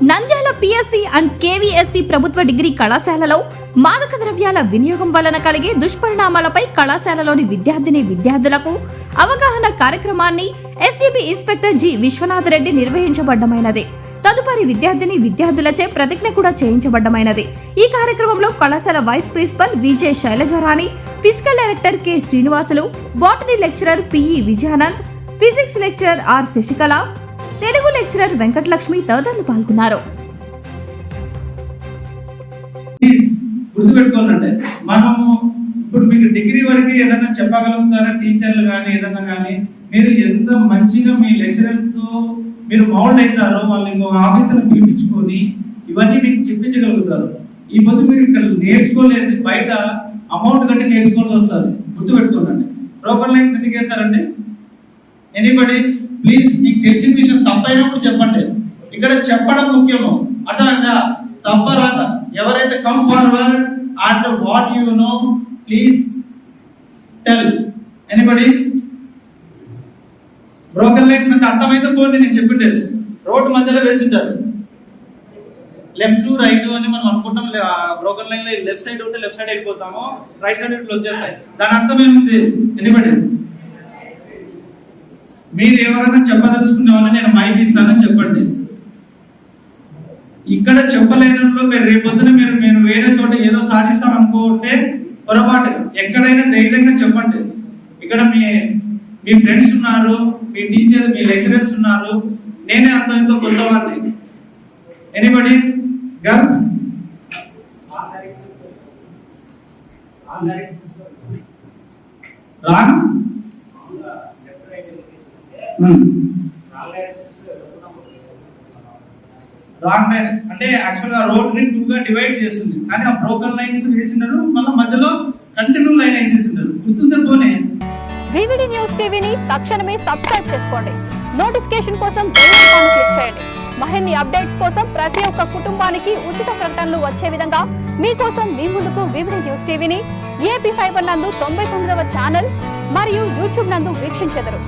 Nandyal PSC and KVSC ప్రభుత్వ degree కళాశాలలో మాదక ద్రవ్యాల వినియోగం వలన కలిగే దుష్పరిణామాలపై కళాశాలలోని విద్యార్థిని విద్యార్థులకు అవగాహన కార్యక్రమాన్ని SCB inspector G Vishwanath Reddy నిర్వహించబడ్డమైనది. తదుపరి విద్యార్థిని విద్యార్థులచే ప్రతిజ్ఞ కూడా చేయించబడ్డమైనది. ఈ కార్యక్రమంలో కళాశాల vice principal VJ Shailajarani physical director K Srinivasulu botany lecturer PE Vijayanand physics lecturer R Sasikala Telugu lecturer Venkatalakshmi తదితరులు పాల్గొన్నారు. గుర్తుపెట్టుకోవాలంటే మనము ఇప్పుడు మీకు డిగ్రీ వరకు ఏదైనా చెప్పగలుగుతారా? టీచర్లు కానీ ఏదైనా కానీ మీరు ఎంత మంచిగా మీ లెక్చరర్స్తో మీరు మౌల్డ్ అవుతారో వాళ్ళు ఇంకో ఆఫీసర్ పిలిపించుకొని ఇవన్నీ మీకు చెప్పించగలుగుతారు. ఈ పొద్దు మీరు ఇక్కడ నేర్చుకోలేదు బయట అమౌంట్ కట్టి నేర్చుకోవాల్సి వస్తుంది. గుర్తుపెట్టుకోనండి బ్రోకర్ లైన్స్ ఎందుకు వేస్తారండి ఎనీబడి ప్లీజ్ మీకు తెలిసిన విషయం తప్పైనప్పుడు చెప్పండి. ఇక్కడ చెప్పడం ముఖ్యము. అర్థమైందా? తప్ప రాక ఎవరైతే come forward and what you know please tell anybody broken lines అంటే అర్థమైతే పోండి నేను చెప్పిండేది. రోడ్డు మధ్యలో వేసింటారు లెఫ్ట్ రైట్ అని మనం అనుకుంటాం. బ్రోకన్ లైన్లో లెఫ్ట్ సైడ్ ఉంటే లెఫ్ట్ సైడ్ వెళ్ళిపోతాము రైట్ సైడ్ ఇట్లా వచ్చేస్తాయి. దాని అర్థం ఏముంది? ఎనీబడి మీరు ఎవరైనా చెప్పదలుచుకునే వాళ్ళని నేను మైక్ ఇస్తానని చెప్పండి. ఇక్కడ చెప్పలేనంలో మీరు రేపొద్దున మీరు మీరు వేరే చోట ఏదో సాధిస్తాం అనుకుంటే పొరపాటు. ఎక్కడైనా ధైర్యంగా చెప్పండి. ఇక్కడ మీ మీ ఫ్రెండ్స్ ఉన్నారు మీ టీచర్ మీ లెక్చరర్స్ ఉన్నారు. నేనే అంత ఎంతో కొత్తవాడిని. Anybody girls wrong wrong line. అంటే యాక్చువల్గా రోడ్ని టూ గా డివైడ్ చేస్తుంది. కానీ ఆ బ్రోకన్ లైన్స్ వేసినాడు మళ్ళీ మధ్యలో కంటిన్యూ లైన్ వేసేసినాడు గుర్తుందే పోనే? వివిడి న్యూస్ టీవీని తక్షణమే సబ్స్క్రైబ్ చేసుకోండి. నోటిఫికేషన్ కోసం బెల్ ఐకాన్ క్లిక్ చేయండి. మరిన్ని అప్డేట్స్ కోసం ప్రతి ఒక్క కుటుంబానికి ఉచిత ప్రకటనలు వచ్చే విధంగా మీకోసం మీ ముందుకు వివిడి న్యూస్ టీవీని ఏపీ ఫైబర్ నందు తొంభై తొమ్మిదవ ఛానల్ మరియు యూట్యూబ్ నందు వీక్షించెదరు.